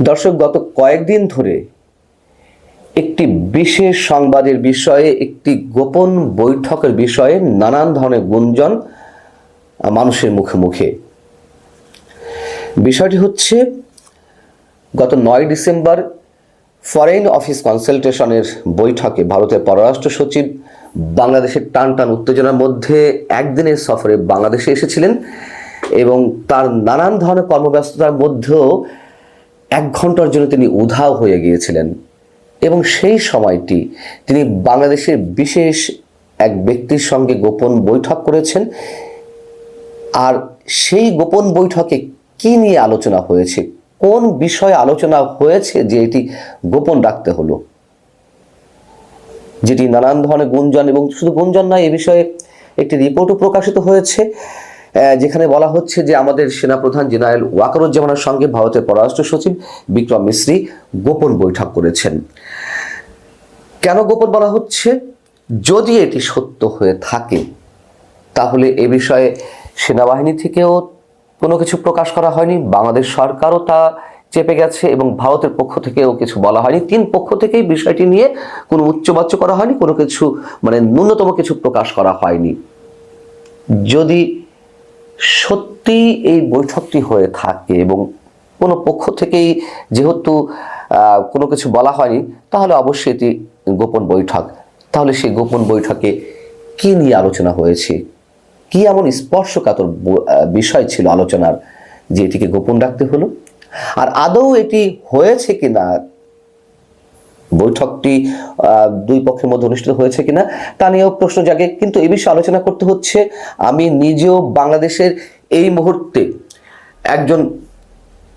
দর্শক, গত কয়েকদিন ধরে একটি বিশেষ সংবাদের বিষয়ে, একটি গোপন বৈঠকের বিষয়ে নানান ধরনের গুঞ্জন মানুষের মুখে মুখে। বিষয়টি হচ্ছে, গত নয় ডিসেম্বর ফরেন অফিস কনসালটেশনের বৈঠকে ভারতের পররাষ্ট্র সচিব বাংলাদেশের টান টান উত্তেজনার মধ্যে একদিনের সফরে বাংলাদেশে এসেছিলেন এবং তার নানান ধরনের কর্মব্যস্ততার মধ্যেও এক ঘণ্টার জন্য তিনি উধাও হয়ে গিয়েছিলেন এবং সেই সময়টি তিনি বাংলাদেশের বিশেষ এক ব্যক্তির সঙ্গে গোপন বৈঠক করেছেন। আর সেই গোপন বৈঠকে কি নিয়ে আলোচনা হয়েছে? কোন বিষয়ে আলোচনা হয়েছে যে এটি গোপন রাখতে হলো? যেটি নানান ধরনের গুঞ্জন এবং শুধু গুঞ্জন নয়, এ বিষয়ে একটি রিপোর্টও প্রকাশিত হয়েছে। যেখানে বলা হচ্ছে যে আমাদের সেনাপ্রধান জেনারেল ওয়াকারুজ্জামানের সঙ্গে ভারতের পররাষ্ট্র সচিব বিক্রম মিশ্রি গোপন বৈঠক করেছেন। কেন গোপন বলা হচ্ছে? যদি এটি সত্য হয়ে থাকে, তাহলে এ বিষয়ে সেনাবাহিনী থেকেও কোনো কিছু প্রকাশ করা হয়নি, বাংলাদেশ সরকারও তা চেপে গেছে এবং ভারতের পক্ষ থেকেও কিছু বলা হয়নি। তিন পক্ষ থেকেই বিষয়টি নিয়ে কোনো উচ্চবাচ্য করা হয়নি, কোনো কিছু মানে ন্যূনতম কিছু প্রকাশ করা হয়নি। যদি সত্যি এই বৈঠকটি হয়ে থাকে এবং কোনো পক্ষ থেকেই যেহেতু কোনো কিছু বলা হয়নি, তাহলে অবশ্যই এটি গোপন বৈঠক। তাহলে সেই গোপন বৈঠকে কি নিয়ে আলোচনা হয়েছে? কি এমন স্পর্শকাতর বিষয় ছিল আলোচনার যে এটিকে গোপন রাখতে হলো? আর আদৌ এটি হয়েছে কিনা বৈঠকটি দুই পক্ষের মধ্যে অনুষ্ঠিত হয়েছে কিনা তা নিয়েও প্রশ্ন জাগে। কিন্তু এ বিষয়ে আলোচনা করতে হচ্ছে, আমি নিজেও বাংলাদেশের এই মুহূর্তে একজন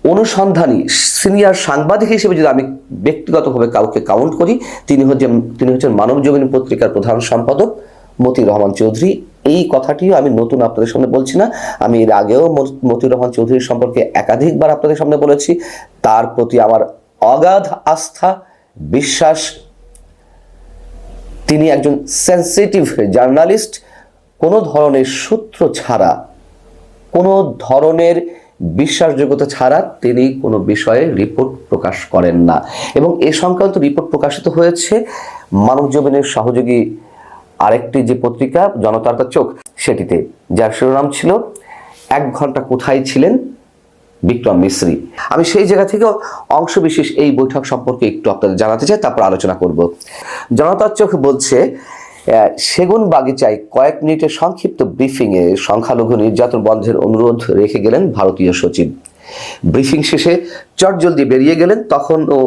অনুসন্ধানী, সিনিয়র সাংবাদিক হিসেবে যদি আমি ব্যক্তিগতভাবে কাউকে কাউন্ট করি, তিনি হচ্ছেন তিনি হচ্ছেন মানব জমিন পত্রিকার প্রধান সম্পাদক মতিউর রহমান চৌধুরী। এই কথাটিও আমি নতুন আপনাদের সামনে বলছি না। আমি এর আগেও মত- রহমান চৌধুরীর সম্পর্কে একাধিকবার আপনাদের সামনে বলেছি। তার প্রতি আমার অগাধ আস্থা বিশ্বাস, তিনি একজন সেন্সিটিভ জার্নালিস্ট কোনো ধরনের সূত্র ছাড়া, কোনো ধরনের বিশ্বাসযোগ্যতা ছাড়া তিনি কোনো বিষয়ে রিপোর্ট প্রকাশ করেন না। এবং এ সংক্রান্ত রিপোর্ট প্রকাশিত হয়েছে মানব জমিনের সহযোগী আরেকটি যে পত্রিকা, জনতার চোখ, সেটিতে। যার শিরোনাম ছিল, এক ঘণ্টা কোথায় ছিলেন? বিক্রম মিশ্রি। আমি সেই জায়গা থেকে অংশ বিশেষ এই বৈঠক সম্পর্কে একটু আপনাদের জানাতে চাই, তারপর আলোচনা করব। জনতার চোখ বলছে সেগুন বাগিচায় কয়েক মিনিটের সংক্ষিপ্ত ব্রিফিংয়ে সংখ্যালঘু নির্যাতন বন্ধের অনুরোধ রেখে গেলেন ভারতীয় সচিব। ব্রিফিং শেষে চটজলদি বেরিয়ে গেলেন, তখনও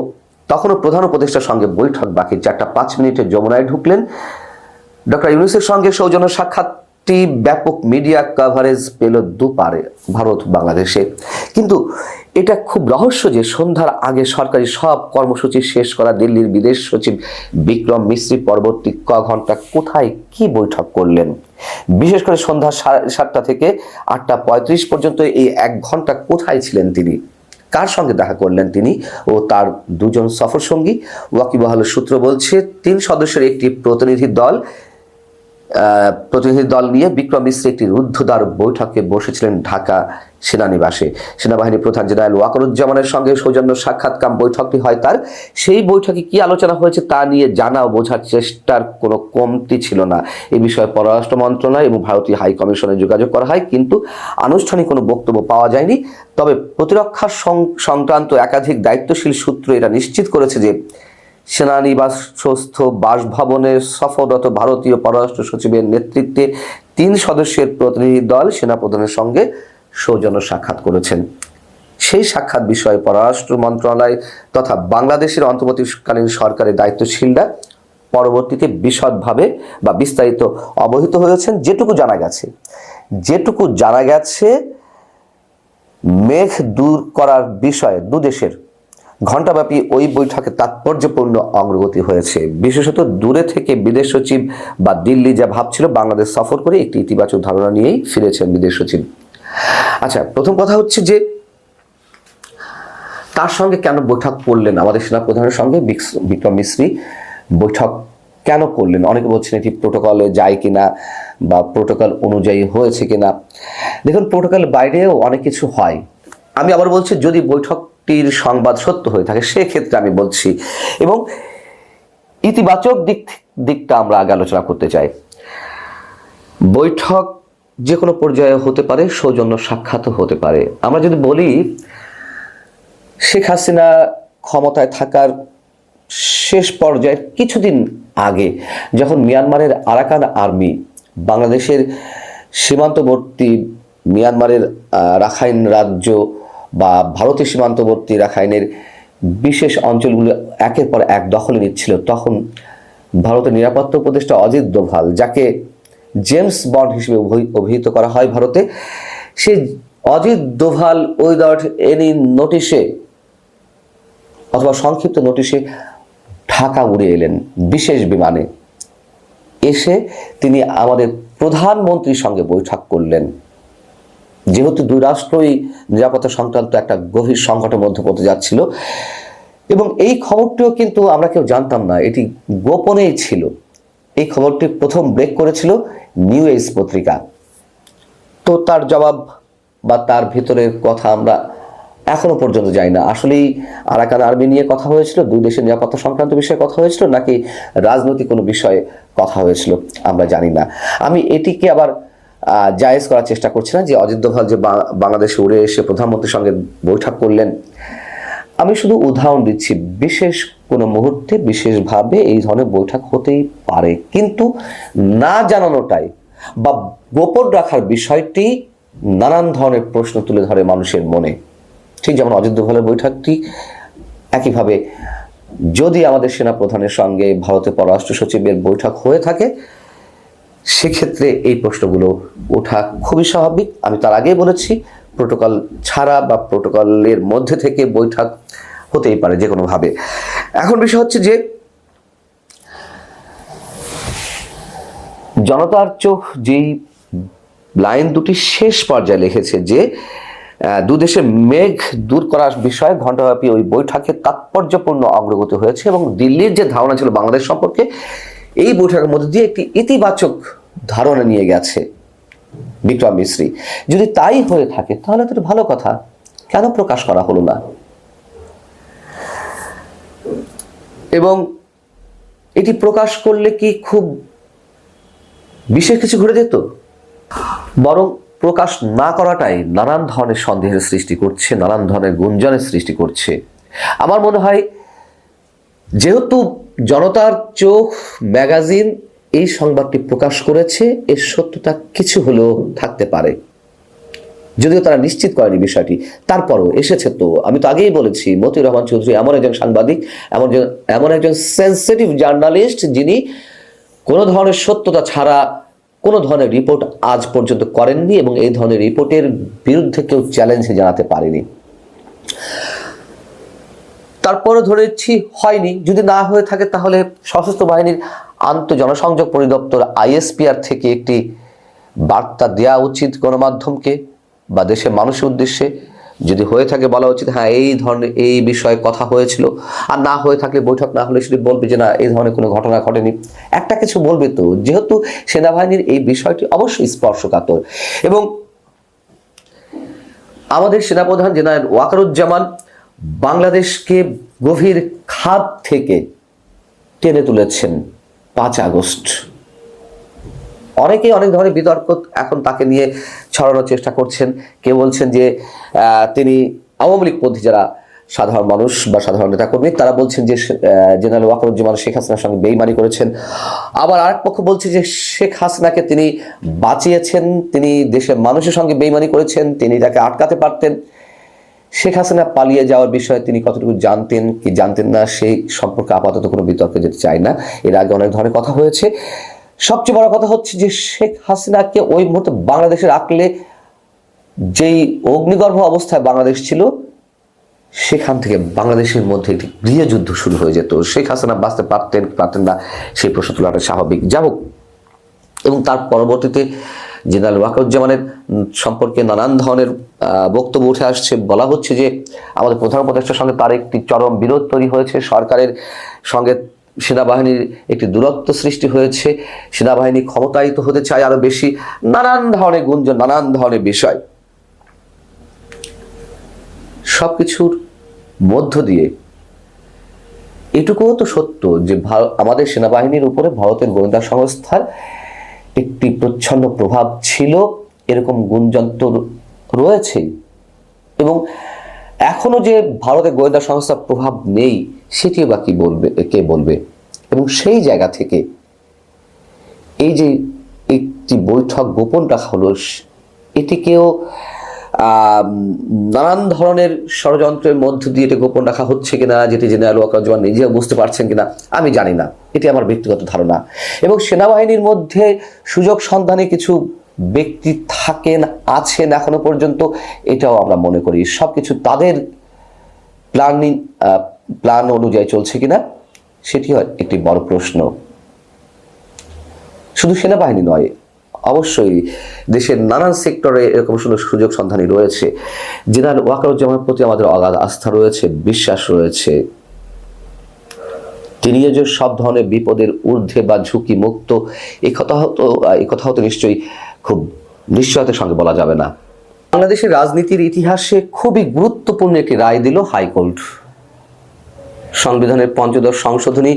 তখনও প্রধান উপদেষ্টার সঙ্গে বৈঠক, বাকি চারটা পাঁচ মিনিটে যমুনায় ঢুকলেন। ডক্টর ইউনুসের সঙ্গে সৌজন্য সাক্ষাৎটি ব্যাপক মিডিয়া কভারেজ পেল দুপারে ভারত বাংলাদেশে। কিন্তু এটা খুব রহস্য যে সন্ধ্যার আগে সরকারি সব কর্মসূচি শেষ করা দিল্লির বিদেশ সচিব বিক্রম মিশ্রি পরবর্তী ক ঘণ্টা কোথায় কি বৈঠক করলেন? বিশেষ করে সন্ধ্যা সাতটা থেকে আটটা পঁয়ত্রিশ পর্যন্ত এই এক ঘণ্টা কোথায় ছিলেন তিনি? কার সঙ্গে দেখা করলেন তিনি ও তার দুজন সফর সঙ্গী ওয়াকিবহালের সূত্র বলছে, তিন সদস্যের একটি প্রতিনিধি দল প্রতিনিধি দল নিয়ে বিক্রম মিশ্র একটি রুদ্ধদ্বার বৈঠকে বসেছিলেন ঢাকা সেনানিবাসে। সেনাবাহিনী প্রধান জেনারেল ওয়াকরুজ্জামানের সঙ্গে সৌজন্য সাক্ষাৎকাম বৈঠকটি হয় তার। সেই বৈঠকে কি আলোচনা হয়েছে তা নিয়ে জানা ও বোঝার চেষ্টার কোনো কমতি ছিল না। এ বিষয়ে পররাষ্ট্র মন্ত্রণালয় এবং ভারতীয় হাই কমিশনে যোগাযোগ করা হয়, কিন্তু আনুষ্ঠানিক কোনো বক্তব্য পাওয়া যায়নি। তবে প্রতিরক্ষা সংক্রান্ত একাধিক দায়িত্বশীল সূত্র এটা নিশ্চিত করেছে যে সেনানিবাসস্থ বাসভবনে সফররত ভারতীয় পররাষ্ট্র সচিবের নেতৃত্বে তিন সদস্যের প্রতিনিধি দল সেনাপ্রধানের সঙ্গে সৌজন্য সাক্ষাৎ করেছেন। সেই সাক্ষাৎ বিষয়ে পররাষ্ট্র মন্ত্রণালয় তথা বাংলাদেশের অন্তর্বর্তীকালীন সরকারের দায়িত্বশীলরা পরবর্তীতে বিশদভাবে বা বিস্তারিত অবহিত হয়েছেন। যেটুকু জানা গেছে, যেটুকু জানা গেছে, মেঘ দূর করার বিষয়ে দু দেশের ঘণ্টাব্যাপী ওই বৈঠকে তাৎপর্যপূর্ণ অগ্রগতি হয়েছে। বিশেষত দূরে থেকে বিদেশ সচিব বা দিল্লি যা ভাবছিল বাংলাদেশ সফর করে একটি ইতিবাচক ধারণা নিয়েই ফিরেছেন বিদেশ সচিব। আচ্ছা প্রথম কথা হচ্ছে যে তার সঙ্গে কেন বৈঠক করলেন আমাদের সেনাপ্রধানের সঙ্গে বিক্রম মিশ্রী বৈঠক কেন করলেন? অনেকে বলছেন এটি প্রোটোকলে যায় কিনা বা প্রোটোকল অনুযায়ী হয়েছে কিনা। দেখুন, প্রোটোকল বাইরেও অনেক কিছু হয়। আমি আবার বলছি, যদি বৈঠক খবরটির সংবাদ সত্য হয়ে থাকে, সেক্ষেত্রে আমি বলছি। এবং ইতিবাচক দিক দিকটা আমরা আগে আলোচনা করতে চাই। বৈঠক যে কোনো পর্যায়ে হতে পারে, সৌজন্য সাক্ষাৎও হতে পারে। আমরা যদি বলি, শেখ হাসিনা ক্ষমতায় থাকার শেষ পর্যায়ের কিছুদিন আগে যখন মিয়ানমারের আরাকান আর্মি বাংলাদেশের সীমান্তবর্তী মিয়ানমারের রাখাইন রাজ্য বা ভারতের সীমান্তবর্তী রাখাইনের বিশেষ অঞ্চলগুলো একের পর এক দখলে নিচ্ছিল, তখন ভারতের নিরাপত্তা উপদেষ্টা অজিত দোভাল, যাকে জেমস বন্ড হিসেবে অভিহিত করা হয় ভারতে, সে অজিত দোভাল উইদাউট এনি নোটিশে অথবা সংক্ষিপ্ত নোটিশে ঢাকা উড়ে এলেন বিশেষ বিমানে। এসে তিনি আমাদের প্রধানমন্ত্রীর সঙ্গে বৈঠক করলেন। যেহেতু দুই রাষ্ট্রই নিরাপত্তা সংক্রান্ত একটা গভীর সংকটের মধ্যে পড়তে যাচ্ছিল, এবং এই খবরটিও কিন্তু আমরা কেউ জানতাম না, এটি গোপনেই ছিল। এই খবরটি প্রথম ব্রেক করেছিল নিউ এজ পত্রিকা। তো তার জবাব বা তার ভিতরের কথা আমরা এখনও পর্যন্ত যাই না। আসলেই আরাকান আর্মি নিয়ে কথা হয়েছিল, দুই দেশের নিরাপত্তা সংক্রান্ত বিষয়ে কথা হয়েছিল, নাকি রাজনৈতিক কোনো বিষয়ে কথা হয়েছিল, আমরা জানি না। আমি এটিকে আবার জায়েজ করার চেষ্টা করছে না যে অজিত দোভাল যে বাংলাদেশে উড়ে এসে প্রধানমন্ত্রীর সঙ্গে বৈঠক করলেন। আমি শুধু উদাহরণ দিচ্ছি, বিশেষ কোনো মুহূর্তে, বিশেষভাবে এই ধরনের বৈঠক হতেই পারে। কিন্তু না জানানোটাই বা গোপন রাখার বিষয়টি নানান ধরনের প্রশ্ন তুলে ধরে মানুষের মনে। ঠিক যেমন অজিত দোভালের বৈঠকটি একইভাবে, যদি আমাদের সেনা প্রধানের সঙ্গে ভারতের পররাষ্ট্র সচিবের বৈঠক হয়ে থাকে সেক্ষেত্রে এই প্রশ্নগুলো ওঠা খুবই স্বাভাবিক। আমি তার আগেই বলেছি, প্রোটোকল ছাড়া বা প্রোটোকলের মধ্যে থেকে বৈঠক হতেই পারে যে কোনোভাবে এখন বিষয় হচ্ছে যে, জনতার চোখ যেই লাইন দুটি শেষ পর্যায়ে লিখেছে যে দুদেশের মেঘ দূর করার বিষয়ে ঘণ্টাব্যাপী ওই বৈঠকে তাৎপর্যপূর্ণ অগ্রগতি হয়েছে এবং দিল্লির যে ধারণা ছিল বাংলাদেশ সম্পর্কে এই বৈঠকের মধ্যে দিয়ে একটি ইতিবাচক ধারণা নিয়ে গেছে বিক্রম মিশ্রী যদি তাই হয়ে থাকে, তাহলে তো ভালো কথা। কেন প্রকাশ করা হলো না? এবং এটি প্রকাশ করলে কি খুব বিশেষ কিছু ঘুরে যেত? বরং প্রকাশ না করাটাই নানান ধরনের সন্দেহের সৃষ্টি করছে, নানান ধরনের গুঞ্জনের সৃষ্টি করছে। আমার মনে হয়, যেহেতু জনতার চোখ, ম্যাগাজিন এই সংবাদটি প্রকাশ করেছে। এর সত্যতা কিছু হলেও থাকতে পারে। যদিও তারা নিশ্চিত করেনি বিষয়টি। তারপরও এসেছে তো, আমি তো আগেই বলেছি, মতিউর রহমান চৌধুরী এমন একজন সাংবাদিক, এমন এমন একজন সেন্সিটিভ জার্নালিস্ট যিনি কোনো ধরনের সত্যতা ছাড়া কোনো ধরনের রিপোর্ট আজ পর্যন্ত করেননি এবং এই ধরনের রিপোর্টের বিরুদ্ধে কেউ চ্যালেঞ্জ জানাতে পারেনি। তারপরে ধরেছি হয়নি। যদি না হয়ে থাকে তাহলে সশস্ত্র বাহিনীর আন্ত জনসংযোগ পরিদপ্তর আইএসপিআর থেকে একটি বার্তা দেওয়া উচিত গণমাধ্যমকে বা দেশের মানুষের উদ্দেশ্যে। যদি হয়ে থাকে বলা উচিত হ্যাঁ এই ধরনের এই বিষয়ে কথা হয়েছিল। আর না হয়ে থাকলে বৈঠক না হলে সেটি বলবে যে না, এই ধরনের কোনো ঘটনা ঘটেনি। একটা কিছু বলবে তো, যেহেতু সেনাবাহিনীর এই বিষয়টি অবশ্যই স্পর্শকাতর। এবং আমাদের সেনাপ্রধান জেনারেল ওয়াকারুজ্জামান বাংলাদেশকে গভীর খাদ থেকে টেনে তুলেছেন পাঁচ আগস্ট। অনেকেই অনেক ধরনের বিতর্ক এখন তাকে নিয়ে ছড়ানোর চেষ্টা করছেন। কেউ বলছেন যে তিনি আওয়ামী লীগপন্থী যারা সাধারণ মানুষ বা সাধারণ নেতাকর্মী, তারা বলছেন যে জেনারেল ওয়াকারুজ্জামান শেখ হাসিনার সঙ্গে বেইমানি করেছেন। আবার আরেক পক্ষ বলছে যে, শেখ হাসিনাকে তিনি বাঁচিয়েছেন, তিনি দেশের মানুষের সঙ্গে বেইমানি করেছেন, তিনি তাকে আটকাতে পারতেন। শেখ হাসিনা পালিয়ে যাওয়ার বিষয়ে তিনি কতটুকু জানতেন, কি জানতেন না সেই সম্পর্কে আপাতত কোনো বিতর্কে যেতে চাই না। এর আগে অনেক ধরনের কথা হয়েছে। সবচেয়ে বড় কথা হচ্ছে যে শেখ হাসিনাকে ওই মুহূর্তে বাংলাদেশে রাখলে যেই অগ্নিগর্ভ অবস্থায় বাংলাদেশ ছিল, সেখান থেকে বাংলাদেশের মধ্যে একটি গৃহযুদ্ধ শুরু হয়ে যেত। শেখ হাসিনা বাঁচতে পারতেন পারতেন না, সেই প্রশ্ন তোলাটা স্বাভাবিক। হোক, এবং তার পরবর্তীতে জেনারেল ওয়াকরুজ্জামানের সম্পর্কে নানান ধরনের বক্তব্য উঠে আসছে। বলা হচ্ছে যে, আমাদের প্রধান উপদেষ্টার সঙ্গে তার একটি চরম বিরোধ তৈরি হয়েছে। সরকারের সঙ্গে সেনাবাহিনীর একটি দূরত্ব সৃষ্টি হয়েছে। সেনাবাহিনী ক্ষমতায়িত হতে চায় আরও বেশি। নানান ধরনের গুঞ্জন, নানান ধরনের বিষয়। সবকিছুর মধ্য দিয়ে এটুকুও তো সত্য যে আমাদের সেনাবাহিনীর উপরে ভারতের গোয়েন্দা সংস্থার একটি প্রচ্ছন্ন প্রভাব ছিল, এরকম গুঞ্জন তো রয়েছেই এবং এখনও যে ভারতে গোয়েন্দা সংস্থার প্রভাব নেই সেটিও বা বলবে, কে বলবে? এবং সেই জায়গা থেকে এই যে একটি বৈঠক গোপন রাখা হলো, এটিকেও নানান ধরনের ষড়যন্ত্রের মধ্য দিয়ে এটা গোপন রাখা হচ্ছে কিনা, যেটি জেনারেল ওয়াকারুজ্জামান নিজেও বুঝতে পারছেন কিনা, আমি জানি না। এটি আমার ব্যক্তিগত ধারণা। এবং সেনাবাহিনীর মধ্যে সুযোগ সন্ধানে কিছু ব্যক্তি থাকেন, আছেন এখনও পর্যন্ত, এটাও আমরা মনে করি। সব কিছু তাদের প্ল্যানিং প্ল্যান অনুযায়ী চলছে কিনা, সেটি হয় একটি বড় প্রশ্ন। শুধু সেনাবাহিনী নয় অবশ্যই দেশের নানান সেক্টরে এরকম সুন্দর সুযোগ সন্ধানী রয়েছে। জেনারেল ওয়াকারুজ্জামানের প্রতি আমাদের অগাধ আস্থা রয়েছে, বিশ্বাস রয়েছে। তিনিও যে সব ধরনের বিপদের ঊর্ধ্বে বা ঝুঁকি মুক্ত এই কথা হতো এই কথা হতো নিশ্চয়ই খুব নিশ্চয়তার সঙ্গে বলা যাবে না। বাংলাদেশের রাজনীতির ইতিহাসে খুবই গুরুত্বপূর্ণ একটি রায় দিল হাইকোর্ট। সংবিধানের পঞ্চদশ সংশোধনী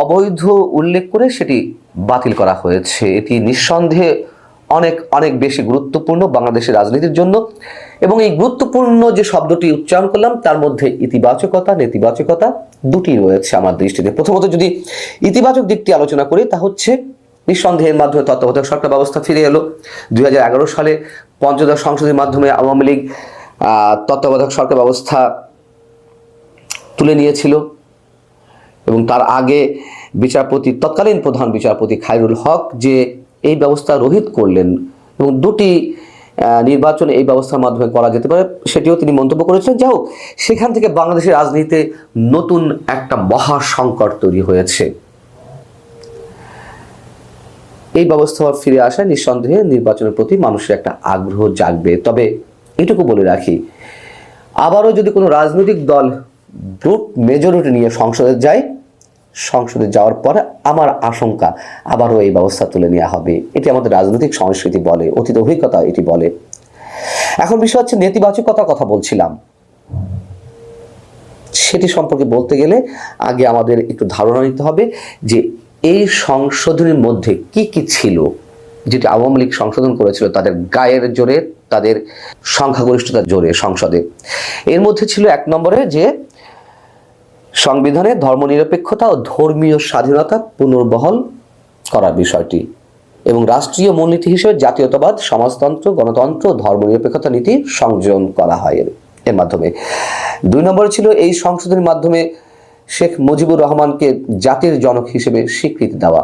অবৈধ উল্লেখ করে সেটি বাতিল করা হয়েছে। এটি নিঃসন্দেহে অনেক অনেক বেশি গুরুত্বপূর্ণ বাংলাদেশের রাজনীতির জন্য এবং এই গুরুত্বপূর্ণ যে শব্দটি উচ্চারণ করলাম, তার মধ্যে ইতিবাচকতা, নেতিবাচকতা দুটি রয়েছে আমার দৃষ্টিতে। প্রথমত যদি ইতিবাচক দিকটি আলোচনা করি, তা হচ্ছে নিঃসন্দেহের মাধ্যমে তত্ত্বাবধায়ক সরকার ব্যবস্থা ফিরে এলো। দুই হাজার এগারো সালে পঞ্চদশ সংসদের মাধ্যমে আওয়ামী লীগ তত্ত্বাবধায়ক সরকার ব্যবস্থা তুলে নিয়েছিল। এবং তার আগে বিচারপতি, তৎকালীন প্রধান বিচারপতি খায়রুল হক যে এই ব্যবস্থা রহিত করলেন এবং দুটি নির্বাচন এই ব্যবস্থার মাধ্যমে করা যেতে পারে, সেটিও তিনি মন্তব্য করেছেন। হোক, সেখান থেকে বাংলাদেশের রাজনীতিতে নতুন একটা মহা সংকট তৈরি হয়েছে। এই ব্যবস্থা ফিরে আসায় নিঃসন্দেহে, নির্বাচনের প্রতি মানুষের একটা আগ্রহ জাগবে। তবে এটুকু বলে রাখি, আবারও যদি কোনো রাজনৈতিক দল ব্রুট মেজরিটি নিয়ে সংসদে যায় সংসদে যাওয়ার পরে আমার আশঙ্কা আবারও এই ব্যবস্থা তুলে নেওয়া হবে। এটি আমাদের রাজনৈতিক সংস্কৃতি বলে, অতীত অভিজ্ঞতা এটি বলে। এখন বিষয় হচ্ছে নেতিবাচকতার কথা বলছিলাম। সেটি সম্পর্কে বলতে গেলে আগে আমাদের একটু ধারণা নিতে হবে যে এই সংশোধনের মধ্যে কি কি ছিল। যেটি আওয়ামী লীগ সংশোধন করেছিল তাদের গায়ের জোরে, তাদের সংখ্যাগরিষ্ঠতার জোরে সংসদে। এর মধ্যে ছিল এক নম্বরে যে সংবিধানে ধর্মনিরপেক্ষতা ও ধর্মীয় স্বাধীনতা পুনর্বহল করার বিষয়টি এবং রাষ্ট্রীয় মূলনীতি হিসেবে জাতীয়তাবাদ, সমাজতন্ত্র, গণতন্ত্র ধর্মনিরপেক্ষতা নীতি সংযোজন করা হয় এর মাধ্যমে। দুই নম্বরে ছিল এই সংশোধনের মাধ্যমে শেখ মুজিবুর রহমানকে জাতির জনক হিসেবে স্বীকৃতি দেওয়া।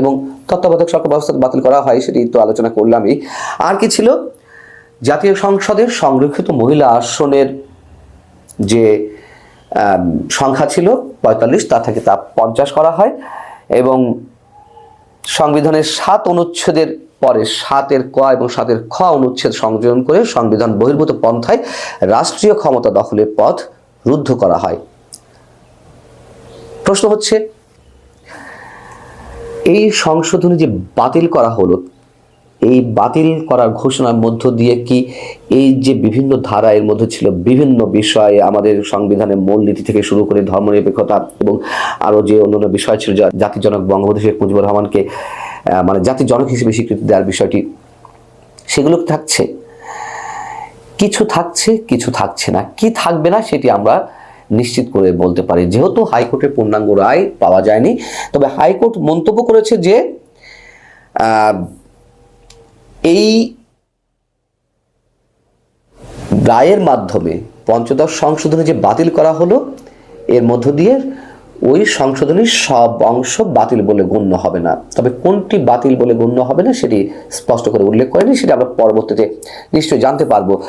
এবং তত্ত্বাবধায়ক সরকার ব্যবস্থা বাতিল করা হয়, সেটি তো আলোচনা করলামই। আর কি ছিল? জাতীয় সংসদের সংরক্ষিত মহিলা আসনের যে সংখ্যা ছিল পঁয়তাল্লিশ, তা থেকে তা পঞ্চাশ করা হয় এবং সংবিধানের সাত অনুচ্ছেদের পরে সাতের ক এবং সাতের খ অনুচ্ছেদ সংযোজন করে সংবিধান বহির্ভূত পন্থায় রাষ্ট্রীয় ক্ষমতা দখলের পথ রুদ্ধ করা হয়। প্রশ্ন হচ্ছে, এই সংশোধনী যে বাতিল করা হলো এই বাতিল করার ঘোষণার মধ্য দিয়ে কি এই যে বিভিন্ন ধারা এর মধ্যে ছিল বিভিন্ন বিষয়ে আমাদের সংবিধানের মূলনীতি থেকে শুরু করে ধর্মনিরপেক্ষতা এবং আরও যে অন্যান্য বিষয় ছিল জাতিজনক বঙ্গবন্ধু শেখ মুজিবুর রহমানকে মানে জাতির জনক হিসেবে স্বীকৃতি দেওয়ার বিষয়টি, সেগুলো থাকছে? কিছু থাকছে কিছু থাকছে না। কি থাকবে না সেটি আমরা নিশ্চিত করে বলতে পারি। যেহেতু হাইকোর্টের পূর্ণাঙ্গ রায় পাওয়া যায়নি, তবে হাইকোর্ট মন্তব্য করেছে যে এই রায়ের মাধ্যমে পঞ্চদশ সংশোধনী যে বাতিল করা হলো, এর মধ্য দিয়ে ওই সংশোধনীর সব অংশ বাতিল বলে গণ্য হবে না। তবে কোনটি বাতিল বলে গণ্য হবে না, সেটি স্পষ্ট করে উল্লেখ করেনি, সেটি আমরা পরবর্তীতে নিশ্চয়ই জানতে পারব।